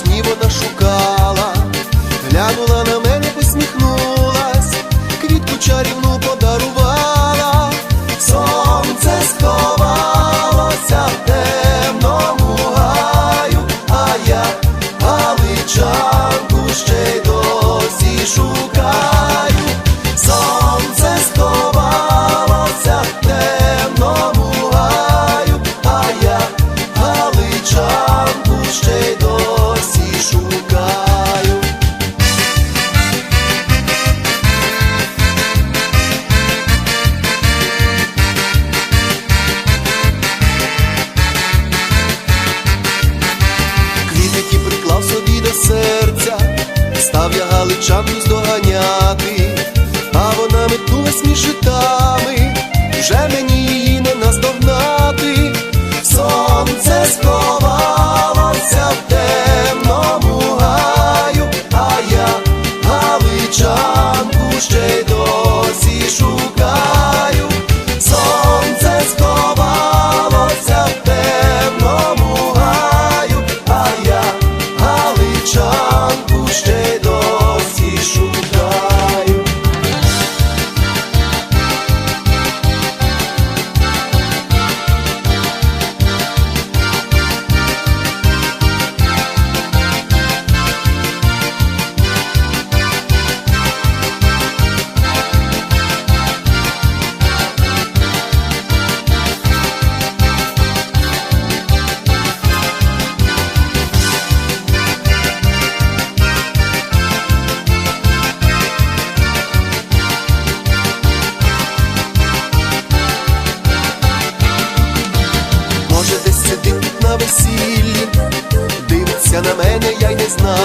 Вишнівода шукає. Став здоганяти, на мене, я й не знаю.